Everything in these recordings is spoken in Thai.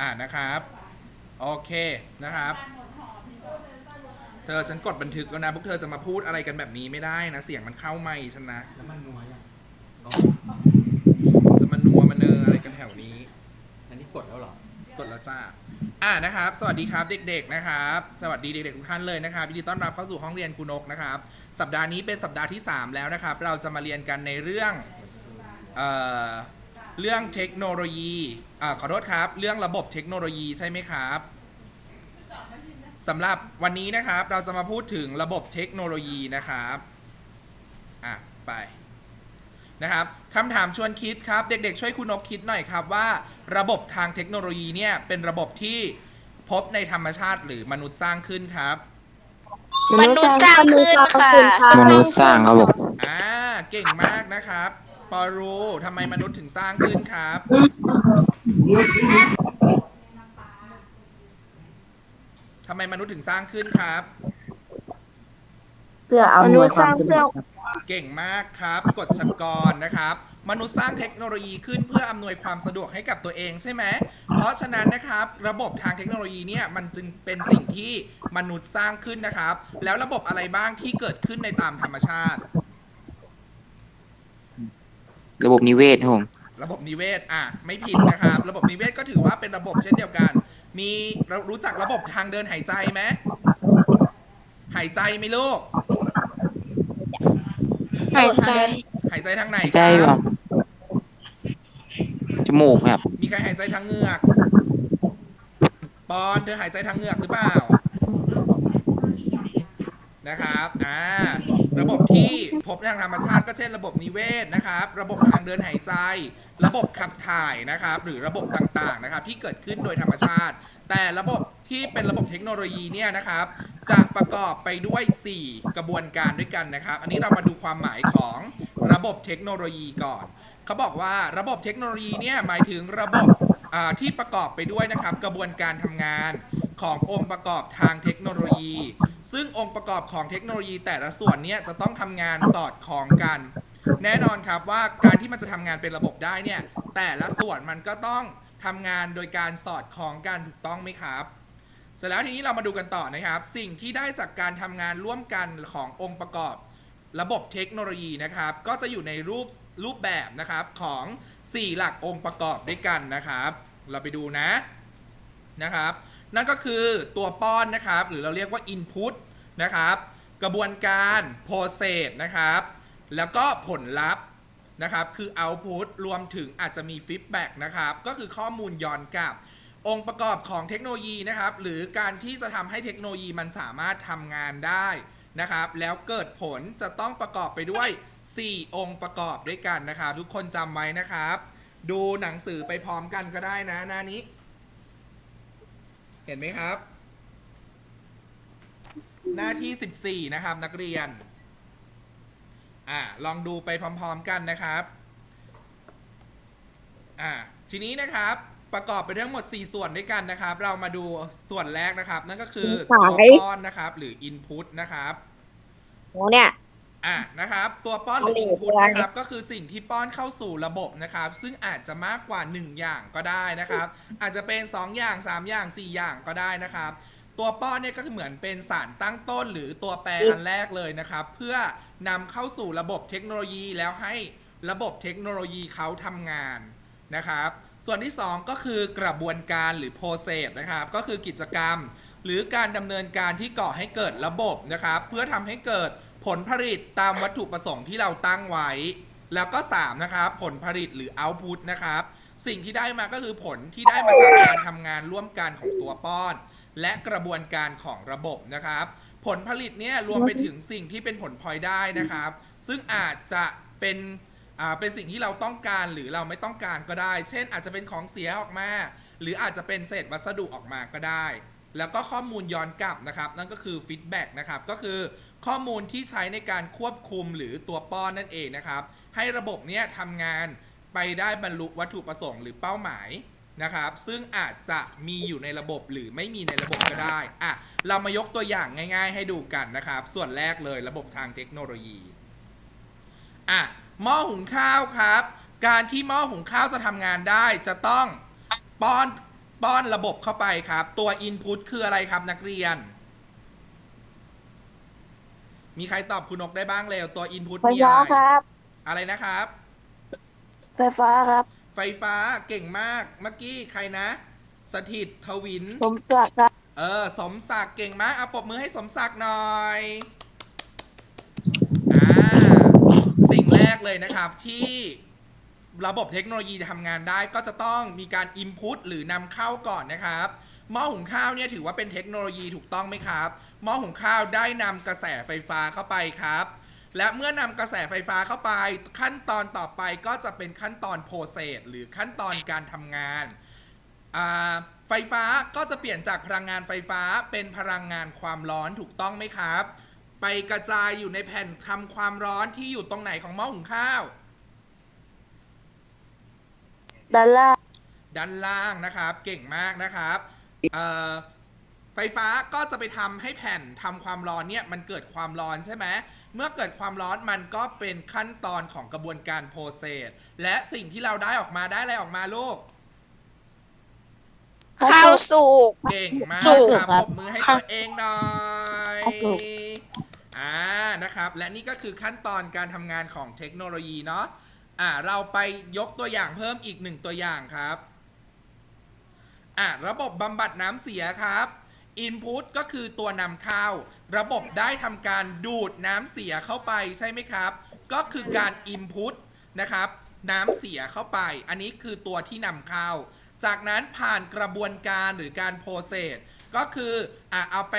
อ่านะครับ โอเคนะครับ เธอฉันกดบันทึกแล้วนะ พวกเธอจะมาพูดอะไรกันแบบนี้ไม่ได้นะ เสียงมันเข้าไม่ฉันนะ แล้วมันนัวยังอ๋อจะมานัวมาเนออะไรกันแถวนี้ อันนี้กดแล้วเหรอ กดแล้วจ้า อ่านะครับ สวัสดีครับเด็กๆนะครับ สวัสดีเด็กๆทุกท่านเลยนะครับยินดีต้อนรับเข้าสู่ห้องเรียนครูนกนะครับ สัปดาห์นี้เป็นสัปดาห์ที่ 3 แล้วนะครับ เราจะมาเรียนกันในเรื่อง เอ่อ เรื่องเทคโนโลยีอ่าขอโทษครับ เรื่องระบบเทคโนโลยีใช่ไหมครับสำหรับวันนี้นะครับเราจะมาพูดถึงระบบเทคโนโลยีนะครับอะไปนะครับคำถามชวนคิดครับ เด็กๆ ช่วยคุณนกคิดหน่อยครับว่า ระบบทางเทคโนโลยีเนี่ยเป็นระบบที่พบในธรรมชาติหรือมนุษย์สร้างขึ้นครับมนุษย์สร้างขึ้นค่ะ มนุษย์สร้างครับผมอ่าเก่งมากนะครับ ปอรูทำไมมนุษย์ถึงสร้างขึ้นครับ ทำไมมนุษย์ถึงสร้างขึ้นครับ เพื่อเอามหนุน่วษยย์คสวามร้างสะดเพื่วอกเก่งมากครับ กฎชกรนะครับ มนุษย์สร้างเทคโนโลยีขึ้นเพื่ออำนวยความสะดวกให้กับตัวเองใช่ไหม เพราะฉะนั้นนะครับ ระบบทางเทคโนโลยีเนี่ยมันจึงเป็นสิ่งที่มนุษย์สร้างขึ้นนะครับ แล้วระบบอะไรบ้างที่เกิดขึ้นในตามธรรมชาติ ระบบนิเวศครับผม ระบบนิเวศ อะ ไม่ผิดนะครับ ระบบนิเวศก็ถือว่าเป็นระบบเช่นเดียวกัน มีเรารู้จักระบบทางเดินหายใจไหมหายใจไหมลูก หายใจ หายใจทางไหนหายใจคแบรับบจมูกครับ มีใครหายใจทางเหงือก ปอนเธอหายใจทางเหงือกหรือเปล่า นะครับ อ่า ระบบที่พบทางธรรมชาติก็เช่นระบบนิเวศนะครับ ระบบทางเดินหายใจ ระบบขับถ่ายนะครับ หรือระบบต่างๆนะครับ ที่เกิดขึ้นโดยธรรมชาติ แต่ระบบที่เป็นระบบเทคโนโลยีเนี่ยนะครับ จะประกอบไปด้วย 4 กระบวนการด้วยกันนะครับ อันนี้เรามาดูความหมายของระบบเทคโนโลยีก่อนเขาบอกว่าระบบเทคโนโลยีเนี่ยหมายถึงระบบที่ประกอบไปด้วยนะครับ กระบวนการทำงาน ขององค์ประกอบทางเทคโนโลยี ซึ่งองค์ประกอบของเทคโนโลยีแต่ละส่วนเนี่ยจะต้องทำงานสอดคล้องกัน แน่นอนครับว่าการที่มันจะทำงานเป็นระบบได้เนี่ยแต่ละส่วนมันก็ต้องทำงานโดยการสอดคล้องกันถูกต้องไหมครับเสร็จแล้วทีนี้เรามาดูกันต่อนะครับ สิ่งที่ได้จากการทำงานร่วมกันขององค์ประกอบระบบเทคโนโลยีนะครับ ก็จะอยู่ในรูปรูปแบบนะครับของ 4 หลักองค์ประกอบด้วยกันนะครับ เราไปดูนะนะครับ นั่นก็คือตัวป้อนนะครับ หรือเราเรียกว่า Input นะครับ กระบวนการ Process นะครับ แล้วก็ผลลัพธ์นะครับ คือ Output รวมถึงอาจจะมี Feedback นะครับ ก็คือข้อมูลย้อนกลับ องค์ประกอบของเทคโนโลยีนะครับ หรือการที่จะทำให้เทคโนโลยีมันสามารถทำงานได้นะครับ แล้วเกิดผลจะต้องประกอบไปด้วย 4 องค์ประกอบด้วยกันนะครับ ทุกคนจำไว้นะครับ ดูหนังสือไปพร้อมกันก็ได้นะหน้านี้ เห็นไหมครับ หน้าที่ 14 นะครับ นักเรียน อ่าลองดูไปพร้อม ๆ กันนะครับ อ่าทีนี้นะครับประกอบไปทั้งหมด 4 ส่วนด้วยกันนะครับ เรามาดูส่วนแรกนะครับ นั่นก็คือตัวป้อนนะครับ หรือ input นะครับโหเนี่ย อะนะครับ ตัวป้อนหรือเอาเลย input เอาเลยนะครับก็คือสิ่งที่ป้อนเข้าสู่ระบบนะครับ ซึ่งอาจจะมากกว่า 1 อย่างก็ได้นะครับ อาจจะเป็น 2 อย่าง 3 อย่าง 4 อย่างก็ได้นะครับ ตัวป้อนเนี่ยก็คือเหมือนเป็นสารตั้งต้น หรือตัวแปรอันแรกเลยนะครับ เพื่อนำเข้าสู่ระบบเทคโนโลยีแล้วให้ระบบเทคโนโลยีเขาทำงานนะครับ ส่วนที่ 2 ก็คือกระบวนการหรือ process นะครับ ก็คือกิจกรรม หรือการดำเนินการที่ก่อให้เกิดระบบนะครับ เพื่อทำให้เกิด ผลผลิตตามวัตถุประสงค์ที่เราตั้งไว้ แล้วก็ 3 นะครับ ผลผลิตหรือ output นะครับ สิ่งที่ได้มาก็คือผลที่ได้มาจากการทำงานร่วมกันของตัวป้อน และกระบวนการของระบบนะครับ ผลผลิตเนี่ยรวมไปถึงสิ่งที่เป็นผลพลอยได้นะครับ ซึ่งอาจจะเป็นอ่าเป็นสิ่งที่เราต้องการหรือเราไม่ต้องการก็ได้ เช่น อาจจะเป็นของเสียออกมา หรืออาจจะเป็นเศษวัสดุออกมาก็ได้ แล้วก็ข้อมูลย้อนกลับนะครับ นั่นก็คือฟีดแบ็กนะครับ ก็คือ ข้อมูลที่ใช้ในการควบคุมหรือตัวป้อนนั่นเองนะครับ ให้ระบบเนี้ยทำงานไปได้บรรลุวัตถุประสงค์หรือเป้าหมายนะครับ ซึ่งอาจจะมีอยู่ในระบบหรือไม่มีในระบบก็ได้อะเรามายกตัวอย่างง่าย ๆ ให้ดูกันนะครับ ส่วนแรกเลยระบบทางเทคโนโลยีอะหม้อหุงข้าวครับ การที่หม้อหุงข้าวจะทำงานได้จะต้องป้อนป้อนระบบเข้าไปครับ ตัว Input คืออะไรครับนักเรียน มีใครตอบคุณนกได้บ้างเร็วตัว Input ไฟมีฟ้าอะไรครับ อะไรนะครับ ไฟฟ้าครับ ไฟฟ้าเก่งมากเมื่อกี้ใครนะ สถิตทวิน ผมจักรครับ เออสมศักดิ์เก่งมากเอาปรบมือให้สมศักดิ์หน่อยอ่าสิ่งแรกเลยนะครับที่ระบบเทคโนโลยีจะทำงานได้ก็จะต้องมีการ Input หรือนำเข้าก่อนนะครับ หม้อหุงข้าวเนี่ยถือว่าเป็นเทคโนโลยีถูกต้องไหมครับ หม้อหุงข้าวได้นำกระแสไฟฟ้าเข้าไปครับ และเมื่อนำกระแสไฟฟ้าเข้าไป ขั้นตอนต่อไปก็จะเป็นขั้นตอนโปรเซสหรือขั้นตอนการทำงานอ่าไฟฟ้าก็จะเปลี่ยนจากพลังงานไฟฟ้าเป็นพลังงานความร้อนถูกต้องไหมครับ ไปกระจายอยู่ในแผ่นทำความร้อนที่อยู่ตรงไหนของหม้อหุงข้าวด้านล่างด้านล่างนะครับ เก่งมากนะครับ เอ่อไฟฟ้าก็จะไปทำให้แผ่นทำความร้อนเนี่ยมันเกิดความร้อนใช่ไหมเมื่อเกิดความร้อนมันก็เป็นขั้นตอนของกระบวนการโปรเซสและสิ่งที่เราได้ออกมาได้อะไรออกมาลูก ข้าวสุก เก่งมากถูกครับครัปบรบมือให้ครัตับวเองหน่อยครับถูก อ่านะครับ และนี่ก็คือขั้นตอนการทำงานของเทคโนโลยีเนาะอ่าเราไปยกตัวอย่างเพิ่มอีกหนึ่งตัวอย่างครับ อ่าระบบบำบัดน้ำเสียครับ Input ก็คือตัวนำเข้า ระบบได้ทำการดูดน้ำเสียเข้าไปใช่ไหมครับ ก็คือการ Input นะครับ น้ำเสียเข้าไป อันนี้คือตัวที่นำเข้า จากนั้นผ่านกระบวนการหรือการโปรเซสก็คืออะเอาไป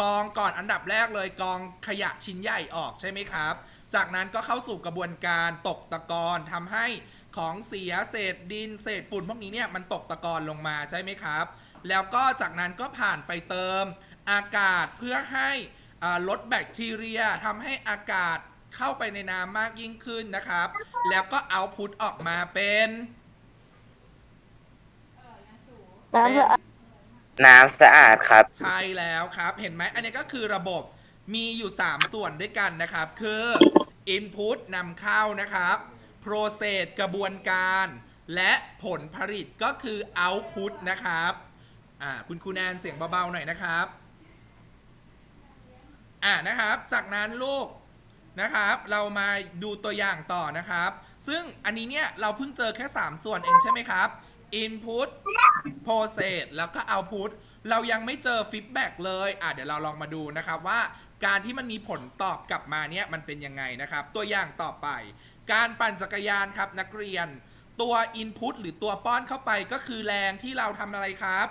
กองก่อนอันดับแรกเลยกองขยะชิ้นใหญ่ออกใช่ไหมครับ จากนั้นก็เข้าสู่กระบวนการตกตะกอนทำให้ ของเสียเศษดินเศษฝุ่นพวกนี้เนี่ยมันตกตะกอนลงมาใช่ไหมครับ แล้วก็จากนั้นก็ผ่านไปเติมอากาศเพื่อให้อ่าลดแบคทีเรียทำให้อากาศเข้าไปในน้ำมากยิ่งขึ้นนะครับ แล้วก็เอาพุตออกมาเป็นน้ำสะอาดน้ำสะอาดครับ ใช่แล้วครับ เห็นไหมอันนี้ก็คือระบบมีอยู่ 3 ส่วนด้วยกันนะครับ คือ Input นำเข้านะครับ Process กระบวนการ และผลผลิตก็คือ Output นะครับอ่าคุณครูแนนเสียงเบาๆหน่อยนะครับอ่านะครับ จากนั้นลูกนะครับ เรามาดูตัวอย่างต่อนะครับ ซึ่งอันนี้เนี่ยเราเพิ่งเจอแค่ 3 ส่วนเองใช่ไหมครับ Input Process แล้วก็ Output เรายังไม่เจอ Feedback เลย อะเดี๋ยวเราลองมาดูนะครับว่าการที่มันมีผลตอบกลับมาเนี่ยมันเป็นยังไงนะครับ ตัวอย่างต่อไป การปั่นจักรยานครับนักเรียน ตัว Input หรือตัวป้อนเข้าไปก็คือแรงที่เราทำอะไรครับ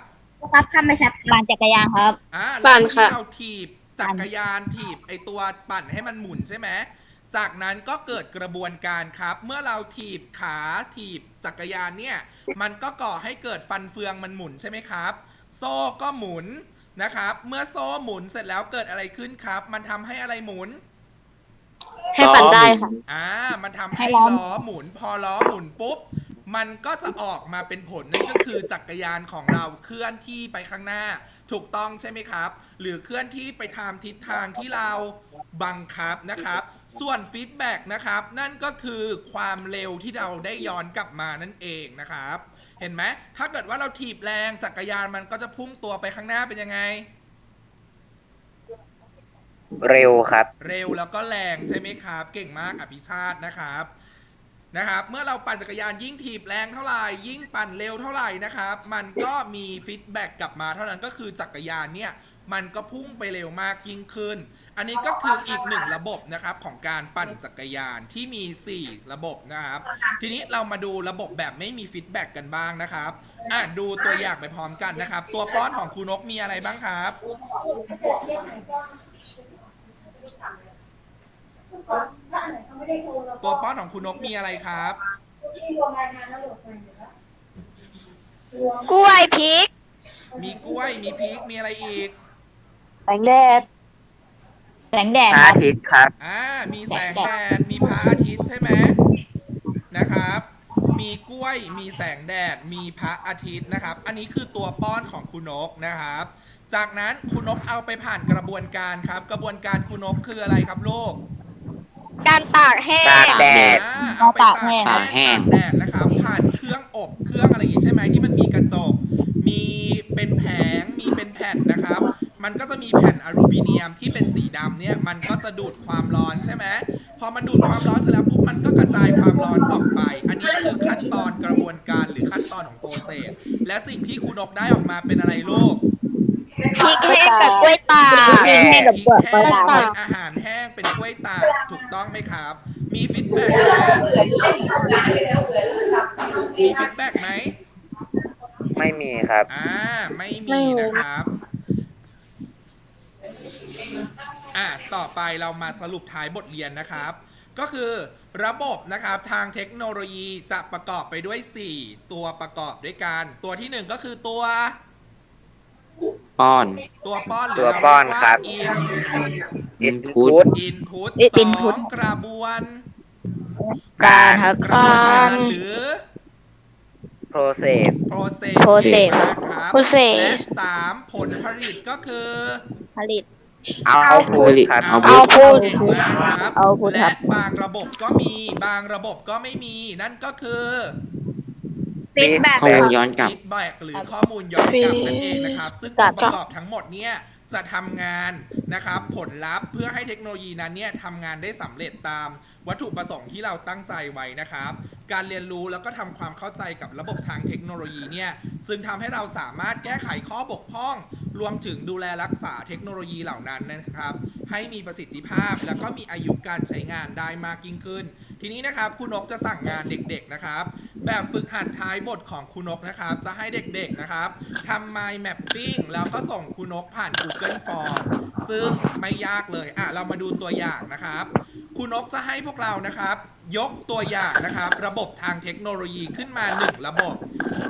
ครับทำไม่ชัดปั่นจักรยานครับ อ่าปั่แรงนค่ะที่เราถีบจักรยานถีบไอตัวปั่นให้มันหมุนใช่ไหมจากนั้นก็เกิดกระบวนการครับ เมื่อเราถีบขาถีบจักรยานเนี่ย มันก็ก่อให้เกิดฟันเฟืองมันหมุนใช่ไหมครับ โซ่ก็หมุนนะครับ เมื่อโซ่หมุนเสร็จแล้วเกิดอะไรขึ้นครับ มันทำให้อะไรหมุน ให้ปั่นได้ค่ะ อ่า มันทำให้ให้ล้อล้อหมุน พอล้อหมุนปุ๊บ มันก็จะออกมาเป็นผลนั่นก็คือจักรยานของเราเคลื่อนที่ไปข้างหน้า ถูกต้องใช่ไหมครับ หรือเคลื่อนที่ไปตามทิศทางที่เราบังคับนะครับ ส่วนฟีดแบ็กนะครับ นั่นก็คือความเร็วที่เราได้ย้อนกลับมานั่นเองนะครับ เห็นไหมถ้าเกิดว่าเราถีบแรงจักรยานมันก็จะพุ่งตัวไปข้างหน้าเป็นยังไง เร็วครับ เร็วแล้วก็แรงใช่ไหมครับ เก่งมากอภิชาตินะครับนะครับ เมื่อเราปั่นจักรยานยิ่งถีบแรงเท่าไหร่ยิ่งปั่นเร็วเท่าไหร่นะครับ มันก็มีฟีดแบ็กกลับมาเท่านั้นก็คือจักรยานเนี่ยมันก็พุ่งไปเร็วมากยิ่งขึ้น อันนี้ก็คืออีกหนึ่งระบบนะครับของการปั่นจักรยานที่มี 4 ระบบนะครับ ทีนี้เรามาดูระบบแบบไม่มีฟีดแบ็กกันบ้างนะครับอะดูตัวอย่างไปพร้อมกันนะครับ ตัวป้อนของครูนกมีอะไรบ้างครับ ตัวป้อนของคุณนกมีอะไรครับกล้วยพริก มีกล้วยมีพริกมีอะไรอีก แสงแดด แสงแดดพระอาทิตย์ครับ อ่า มีแสงแดด มีพระอาทิตย์ใช่ไหมนะครับ มีกล้วย มีแสงแดด มีพระอาทิตย์นะครับ อันนี้คือตัวป้อนของคุณนกนะครับ จากนั้นคุณนกเอาไปผ่านกระบวนการครับ กระบวนการคุณนกคืออะไรครับลูกการตากแห้ตางกแดด อ่าเอาไปตากแห้ง ตากแห้งตากแดดนะครับ ผ่านเครื่องอบเครื่องอะไรอย่างงี้ใช่ไหมที่มันมีกระจก มีเป็นแผงมีเป็นแผ่นนะครับ มันก็จะมีแผ่นอลูมิเนียมที่เป็นสีดำเนี่ยมันก็จะดูดความร้อนใช่ไหมพอมันดูดความร้อนเสร็จแล้วปุ๊บมันก็กระจายความร้อนออกไป อันนี้คือขั้นตอนกระบวนการหรือขั้นตอนของโปรเซสและสิ่งที่คุณนกได้ออกมาเป็นอะไรลูก พริกแห้งกับกล้วยตาก แห้งกับพริกล้วยแห้งตาเป็กนอาหารแห้งเป็นกล้วยตากถูกต้องไหมครับ มีฟีดแบ็กไหมมีฟีดแบ็กไหมไม่มีครับ อ่า ไม่มีนะครับ อะต่อไปเรามาสรุปท้ายบทเรียนนะครับ ก็คือระบบนะครับทางเทคโนโลยีจะประกอบไปด้วย 4 ตัวประกอบด้วยกัน ตัวที่ 1 ก็คือตัว ป้อน ตัวป้อนหรือตัวป้อนครับ อิน input อินพุตอิสนพุอตงกระบวนการครับ กระบวนการหรือ process process process นะครับ process และสามผลผลิตก็คือ ผลิต output ครับ เอาเอาพูดเก่งมากครับเอาพูดคและรับบางระบบก็มีบางระบบก็ไม่มี นั่นก็คือ feedback ข้อมูลย้อนกลับ ฟีดแบ็กหรือข้อมูลย้อนกลับนั่นเองนะครับ ซึ่งกลัอบงค์ประกอบทั้งหมดเนี่ยจะทำงาน นะครับผลลัพธ์เพื่อให้เทคโนโลยีนั้นเนี่ยทำงานได้สำเร็จตามวัตถุประสงค์ที่เราตั้งใจไว้นะครับ การเรียนรู้แล้วก็ทำความเข้าใจกับระบบทางเทคโนโลยีเนี่ยจึงทำให้เราสามารถแก้ไขข้อบกพร่อง รวมถึงดูแลรักษาเทคโนโลยีเหล่านั้นนะครับ ให้มีประสิทธิภาพแล้วก็มีอายุการใช้งานได้มากยิ่งขึ้น ทีนี้นะครับคุณนกจะสั่งงานเด็กๆนะครับ แบบฝึกหัดท้ายบทของคุณนกนะครับ จะให้เด็กๆนะครับทำ mind mapping แล้วก็ส่งคุณนกผ่าน Google Form ซึ่งไม่ยากเลย อะ เรามาดูตัวอย่างนะครับ คุณนกจะให้พวกเรานะครับ ยกตัวอย่างนะครับ ระบบทางเทคโนโลยีขึ้นมาหนึ่งระบบ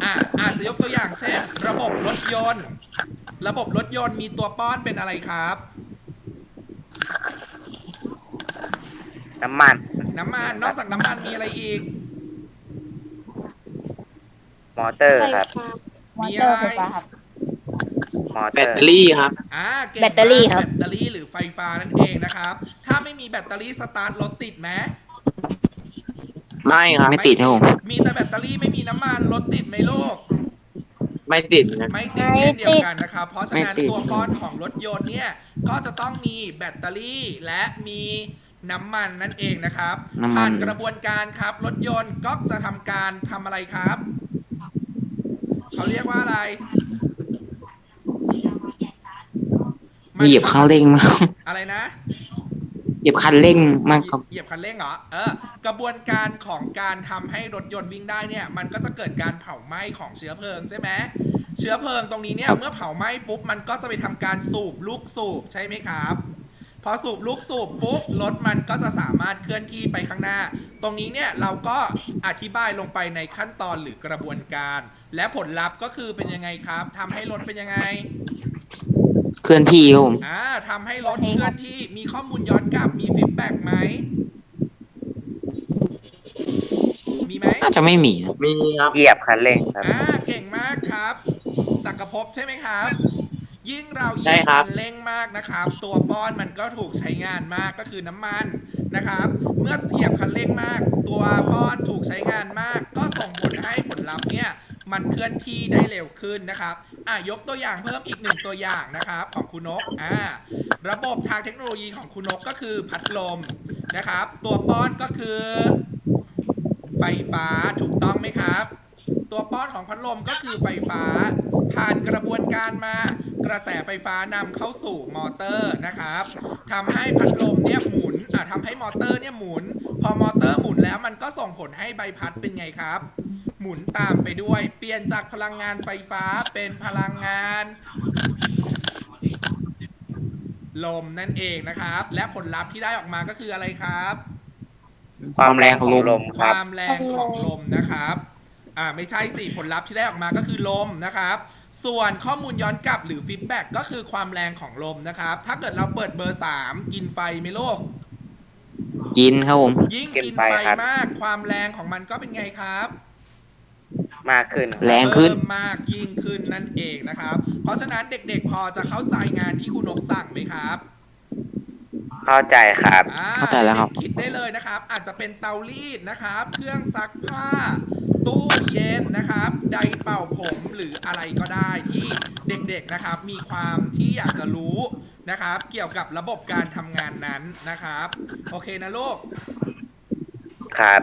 อะ อาจจะยกตัวอย่างเช่น ระบบรถยนต์ ระบบรถยนต์มีตัวป้อนเป็นอะไรครับ น้ำมัน น้ำมัน นอกจากน้ำมันมีอะไรอีก มอเตอร์ครับ มีอะไร มอเตแบ อตร์เตอรี่ครับ อ่าเก่งแบตเตอรี่ครับ แบตเตอรี่หรือไฟฟ้านั่นเองนะครับ ถ้าไม่มีแบตเตอรี่สตาร์ทรถติดไหมไม่ครับ ไม่ติดครับผมมีแต่แบตเตอรี่ไม่มีน้ำมันรถติดไหมลูก ไม่ติดนะไม่ติดเช่นเดียวกันนะครับ เพราะฉะนั้นไม่ติด ตัวป้อนของรถยนต์เนี่ย ก็จะต้องมีแบตเตอรี่และมีน้ำมันนั่นเองนะครับ น้ำมัผ่านนกระบวนการครับ รถยนต์ก็จะทำการทำอะไรครับ เขาเรียกว่าอะไรมัน เหยียบคันเร่งมากอะไรนะ เหยียบคันเร่งมากครับเหยียบคันเร่งเหรอเออกระบวนการของการทำให้รถยนต์วิ่งได้เนี่ย มันก็จะเกิดการเผาไหม้ของเชื้อเพลิงใช่ไหมเชื้อเพลิงตรงนี้เนี่ยครับเมื่อเผาไหม้ปุ๊บมันก็จะไปทำการสูบลูกสูบใช่ไหมครับพอสูบลูกสูบปุ๊บรถมันก็จะสามารถเคลื่อนที่ไปข้างหน้า ตรงนี้เนี่ยเราก็อธิบายลงไปในขั้นตอนหรือกระบวนการ และผลลัพธ์ก็คือเป็นยังไงครับทำให้รถเป็นยังไง เคลื่อนที่ครับผม อ่าทำให้รถเคลื่อนที่มีข้อมูลย้อนกลับมีฟีดแบ็กไหม มีไหมน่าจะไม่มีนะมีครับ เหยียบคันเร่งครับ อ่าเก่งมากครับ จักรภพใช่ไหมครับ ยิ่งเรายิ่ใช่งครับคันเร่งมากนะครับ ตัวป้อนมันก็ถูกใช้งานมากก็คือน้ำมันนะครับ เมื่อเหยียบคันเร่งมาก ตัวป้อนถูกใช้งานมาก ก็ส่งผลให้ผลลัพธ์เนี่ยมันเคลื่อนที่ได้เร็วขึ้นนะครับ อะยกตัวอย่างเพิ่มอีกหนึ่งตัวอย่างนะครับของคุณนกอ่าระบบทางเทคโนโลยีของคุณนกก็คือพัดลมนะครับ ตัวป้อนก็คือ ไฟฟ้าถูกต้องไหมครับ ตัวป้อนของพัดลมก็คือไฟฟ้า ผ่านกระบวนการมากระแสไฟฟ้านำเข้าสู่มอเตอร์นะครับทำให้พัดลมเนี่ยหมุนอะทำให้มอเตอร์เนี่ยหมุน พอมอเตอร์หมุนแล้วมันก็ส่งผลให้ใบพัดเป็นไงครับ มุนตามไปด้วย เปลี่ยนจากพลังงานไฟฟ้าเป็นพลังงาน ลมนั่นเองนะครับ และผลลัพธ์ที่ได้ออกมาก็คืออะไรครับ ความแรงของลมความแรงของลมนะครับ อ่าไม่ใช่สิผลลัพธ์ที่ได้ออกมาก็คือลมนะครับ ส่วนข้อมูลย้อนกลับหรือฟีดแบ็กก็คือความแรงของลมนะครับ ถ้าเกิดเราเปิดเบอร์ 3 กินไฟไหมโลก กินครับผม ยิ่งกินกินไฟไฟครับ มากความแรงของมันก็เป็นไงครับ มากขึ้นแรงขึ้น เพิ่มมากยิ่งขึ้นนั่นเองนะครับ เพราะฉะนั้นเด็กๆพอจะเข้าใจงานที่คุณนกสั่งไหมครับเข้าใจครับ อ่เข้าใจแล้วครับเด็กๆคิดได้เลยนะครับ อาจจะเป็นเตารีดนะครับ เครื่องซักผ้า ตู้เย็นนะครับไดร์เป่าผมหรืออะไรก็ได้ที่เด็กๆนะครับ มีความที่อยากจะรู้นะครับ เกี่ยวกับระบบการทำงานนั้นนะครับ โอเคนะลูก ครับ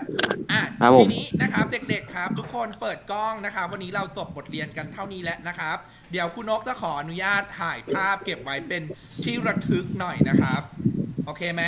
อะครับผม ทีนี้นะครับเด็กๆครับ ทุกคนเปิดกล้องนะครับวันนี้เราจบบทเรียนกันเท่านี้แล้วนะครับ เดี๋ยวคุณนกจะขออนุญาตถ่ายภาพเก็บไว้เป็นที่ระทึกหน่อยนะครับ โอเคไหม